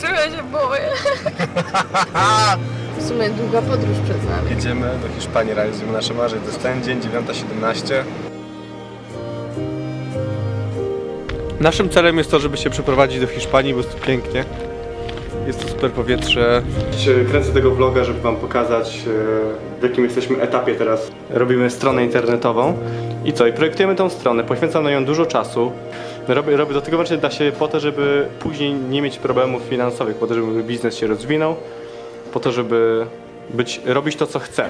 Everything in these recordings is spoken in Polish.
Trochę się boję. W sumie długa podróż przed nami. Jedziemy do Hiszpanii, realizujemy nasze marzenie. To jest ten dzień, 9.17. Naszym celem jest to, żeby się przeprowadzić do Hiszpanii, bo jest tu pięknie. Jest tu super powietrze. Kręcę tego vloga, żeby Wam pokazać, e, w jakim jesteśmy etapie teraz. Robimy stronę internetową i co? I projektujemy tą stronę, poświęcam na nią dużo czasu. Robię, robię do tego właśnie da się po to, żeby później nie mieć problemów finansowych, po to, żeby biznes się rozwinął, po to, żeby być, robić to, co chcę.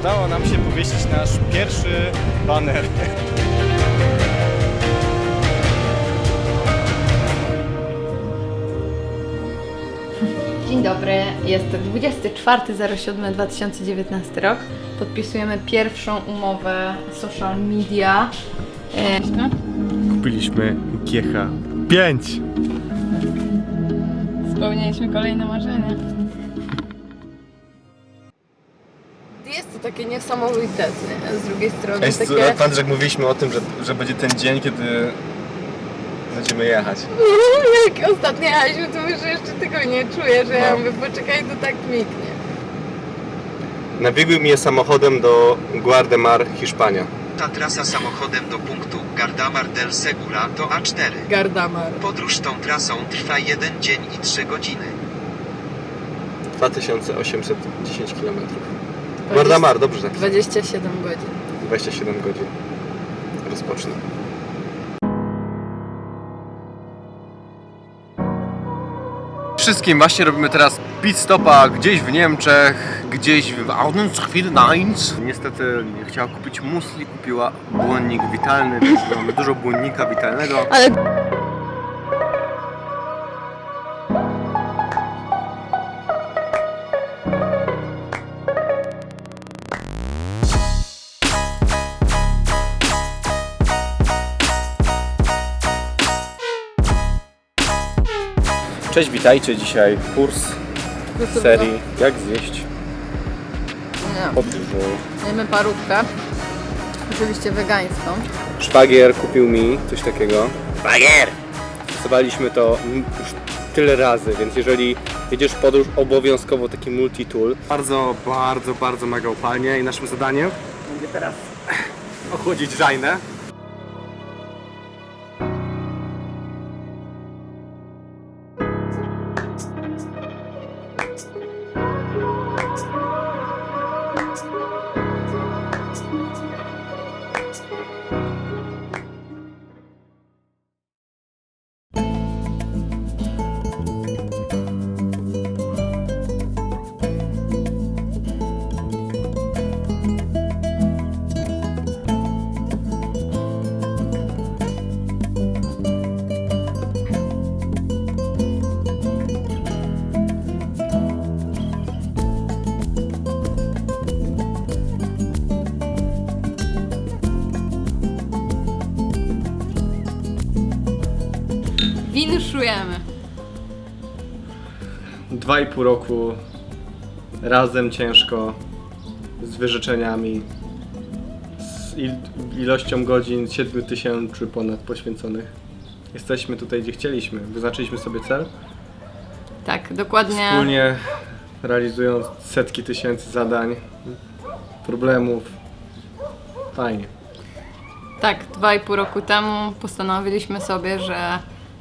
Udało nam się powiesić nasz pierwszy baner. Dzień dobry, jest 24.07.2019 rok. Podpisujemy pierwszą umowę social media. Kupiliśmy GH5. Spełnialiśmy kolejne marzenie. Takie niesamowite, nie? z drugiej strony Jest, takie... Pan, że jak mówiliśmy o tym, że, że będzie ten dzień, kiedy będziemy jechać. Jak ostatnio jechaliśmy, to że jeszcze tego nie czuję, że ja No. mówię, poczekaj, to tak mignie. Nabiegły mnie samochodem do Guardemar, Hiszpania. Ta trasa samochodem do punktu Gardamar del Segura to A4. Gardamar. Podróż tą trasą trwa 1 dzień i 3 godziny. 2810 km. Guardamar, dobrze tak. 27 godzin. 27 godzin. Rozpocznę. Wszystkim właśnie robimy teraz pit stopa gdzieś w Niemczech, gdzieś w Audenschwil-Mainz. Niestety nie chciała kupić musli, kupiła błonnik witalny, więc mamy dużo błonnika witalnego. Ale Cześć, witajcie. Dzisiaj kurs serii Jak zjeść Nie. podróżą. Jemy parówkę. Oczywiście wegańską. Szwagier kupił mi coś takiego. Szwagier! Stosowaliśmy to już tyle razy, więc jeżeli jedziesz w podróż, obowiązkowo taki multi-tool. Bardzo, bardzo, bardzo mega upalnie i naszym zadaniem będzie teraz ochłodzić żajnę. Winszujemy. Dwa i pół roku razem ciężko z wyrzeczeniami, z il- ilością godzin 7 tysięcy ponad poświęconych. Jesteśmy tutaj, gdzie chcieliśmy. Wyznaczyliśmy sobie cel. Tak, dokładnie. Wspólnie realizując setki tysięcy zadań, problemów. Fajnie. Tak, dwa i pół roku temu postanowiliśmy sobie, że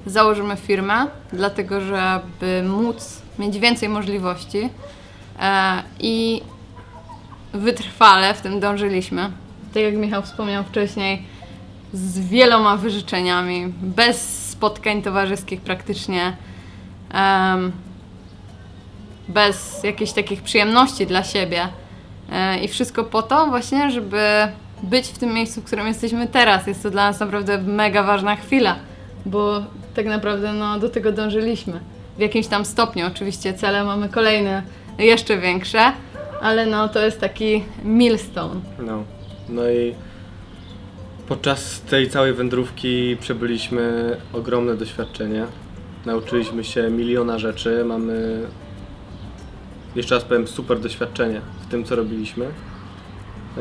założymy firmę, dlatego żeby móc mieć więcej możliwości e, i wytrwale w tym dążyliśmy. Tak jak Michał wspomniał wcześniej, z wieloma wyrzeczeniami, bez spotkań towarzyskich praktycznie, bez jakichś takich przyjemności dla siebie. E, I wszystko po to właśnie, żeby być w tym miejscu, w którym jesteśmy teraz. Jest to dla nas naprawdę mega ważna chwila, bo tak naprawdę no, do tego dążyliśmy. W jakimś tam stopniu oczywiście cele mamy kolejne, jeszcze większe, ale no to jest taki milestone. No. No i podczas tej całej wędrówki przebyliśmy ogromne doświadczenie. Nauczyliśmy się miliona rzeczy. Mamy, jeszcze raz powiem, super doświadczenie w tym, co robiliśmy.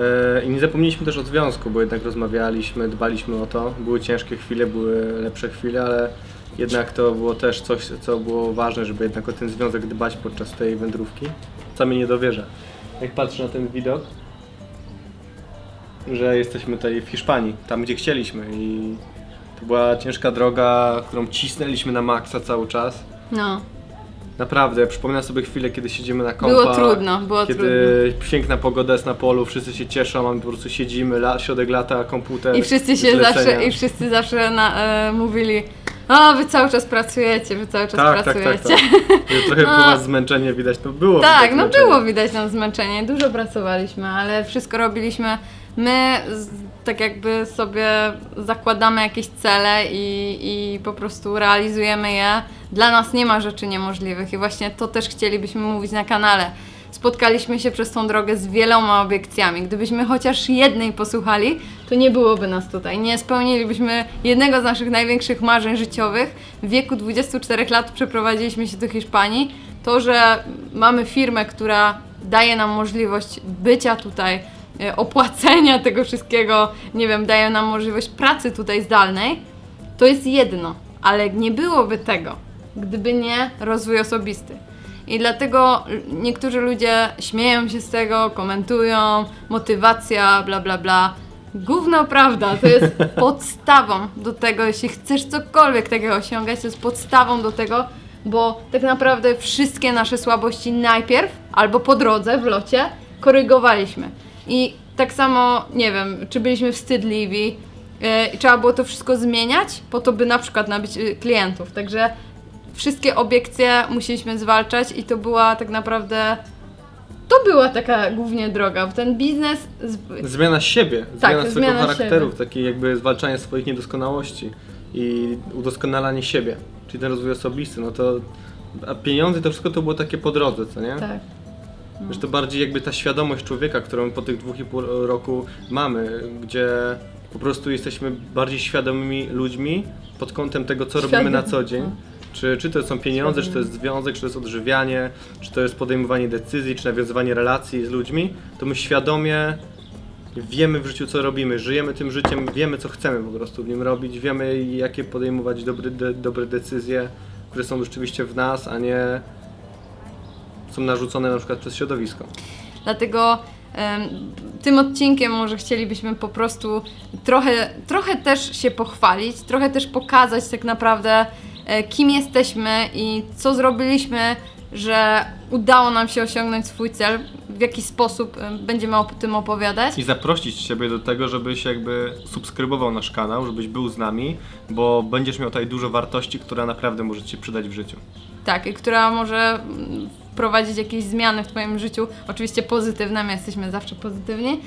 E, I nie zapomnieliśmy też o związku, bo jednak rozmawialiśmy, dbaliśmy o to. Były ciężkie chwile, były lepsze chwile, ale jednak to było też coś, co było ważne, żeby jednak o ten związek dbać podczas tej wędrówki. Sami nie dowierzę. Jak patrzę na ten widok, że jesteśmy tutaj w Hiszpanii, tam gdzie chcieliśmy i to była ciężka droga, którą cisnęliśmy na maksa cały czas. No, Naprawdę, ja przypominam sobie chwilę, kiedy siedzimy na kompa. było trudno, było Kiedy trudno. piękna pogoda jest na polu, wszyscy się cieszą, a my po prostu siedzimy, la, środek lata, komputer. I wszyscy się zlecenia. zawsze, i wszyscy zawsze na, e, mówili, a wy cały czas pracujecie, wy cały czas tak, tak, pracujecie. tak, tak. Trochę No. po was zmęczenie widać, to było Tak, no było widać nam zmęczenie, dużo pracowaliśmy, ale wszystko robiliśmy. My tak jakby sobie zakładamy jakieś cele i, i po prostu realizujemy je. Dla nas nie ma rzeczy niemożliwych i właśnie to też chcielibyśmy mówić na kanale. Spotkaliśmy się przez tą drogę z wieloma obiekcjami. Gdybyśmy chociaż jednej posłuchali, to nie byłoby nas tutaj. Nie spełnilibyśmy jednego z naszych największych marzeń życiowych. W wieku 24 lat przeprowadziliśmy się do Hiszpanii. To, że mamy firmę, która daje nam możliwość bycia tutaj, opłacenia tego wszystkiego, nie wiem, daje nam możliwość pracy tutaj zdalnej, to jest jedno, ale nie byłoby tego, gdyby nie rozwój osobisty. I dlatego niektórzy ludzie śmieją się z tego, komentują, motywacja, bla bla bla. Gówno prawda, to jest podstawą do tego, jeśli chcesz cokolwiek takiego osiągać, to jest podstawą do tego, bo tak naprawdę wszystkie nasze słabości najpierw, albo po drodze, w locie, korygowaliśmy. I tak samo, nie wiem, czy byliśmy wstydliwi, yy, i trzeba było to wszystko zmieniać, po to, by na przykład nabyć yy, klientów. Także wszystkie obiekcje musieliśmy zwalczać i to była tak naprawdę. To była taka głównie droga, bo ten biznes. Z... Zmiana siebie, Tak, zmiana swojego zmiana charakteru, takie jakby zwalczanie swoich niedoskonałości i udoskonalanie siebie, czyli ten rozwój osobisty, no to a pieniądze to wszystko to było takie po drodze, co nie? Tak. Wiesz, to bardziej jakby ta świadomość człowieka, którą po tych dwóch i pół roku mamy, gdzie po prostu jesteśmy bardziej świadomymi ludźmi pod kątem tego, co robimy na co dzień. Czy, czy to są pieniądze, czy to jest związek, czy to jest odżywianie, czy to jest podejmowanie decyzji, czy nawiązywanie relacji z ludźmi, to my świadomie wiemy w życiu, co robimy, żyjemy tym życiem, wiemy, co chcemy po prostu w nim robić, wiemy, jakie podejmować dobre, de, dobre decyzje, które są rzeczywiście w nas, a nie są narzucone na przykład przez środowisko. Dlatego tym odcinkiem może chcielibyśmy po prostu trochę, trochę też się pochwalić, trochę też pokazać tak naprawdę e, kim jesteśmy i co zrobiliśmy, że udało nam się osiągnąć swój cel, w jaki sposób em, będziemy o tym opowiadać. I zaprosić Ciebie do tego, żebyś jakby subskrybował nasz kanał, żebyś był z nami, bo będziesz miał tutaj dużo wartości, która naprawdę może Ci się przydać w życiu. Tak, i która może mm, wprowadzić jakieś zmiany w Twoim życiu. Oczywiście pozytywne, my jesteśmy zawsze pozytywni.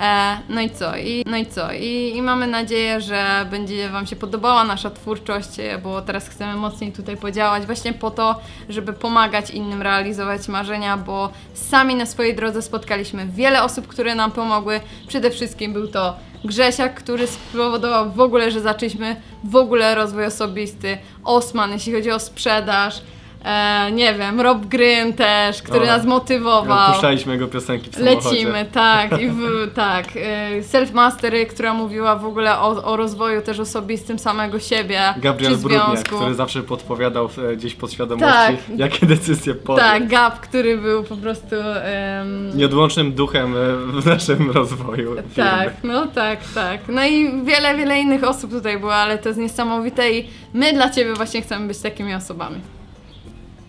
E, no i co? I, no i co? I, I mamy nadzieję, że będzie Wam się podobała nasza twórczość, e, bo teraz chcemy mocniej tutaj podziałać właśnie po to, żeby pomagać innym realizować marzenia, bo sami na swojej drodze spotkaliśmy wiele osób, które nam pomogły. Przede wszystkim był to Grzesiak, który spowodował w ogóle, że zaczęliśmy w ogóle rozwój osobisty. Osman, jeśli chodzi o sprzedaż. E, nie wiem, Rob Gryn też, który O, nas motywował. Puszczaliśmy jego piosenki w samochodzie. Lecimy, tak, i w, tak. e, Self-Mastery, która mówiła w ogóle o, o rozwoju też osobistym samego siebie, Gabriel czy Brudniak, związku. który zawsze podpowiadał e, gdzieś pod świadomości, Tak. jakie decyzje podjąć. Tak, Gab, który był po prostu... em, Nieodłącznym duchem e, w naszym rozwoju firmy. Tak, no tak, tak. No i wiele, wiele innych osób tutaj było, ale to jest niesamowite i my dla Ciebie właśnie chcemy być takimi osobami.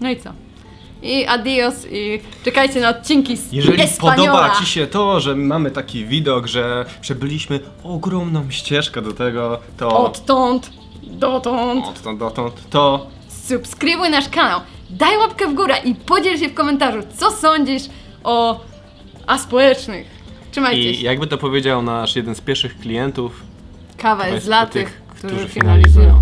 No i co? I adios i czekajcie na odcinki z Jeżeli Espaniola. podoba Ci się to, że mamy taki widok, że przebyliśmy ogromną ścieżkę do tego, to Odtąd, dotąd. odtąd dotąd, to Subskrybuj nasz kanał, daj łapkę w górę i podziel się w komentarzu, co sądzisz o aspołecznych. Trzymajcie i się. jakby to powiedział nasz jeden z pierwszych klientów, Kawa jest dla tych, którzy finalizują.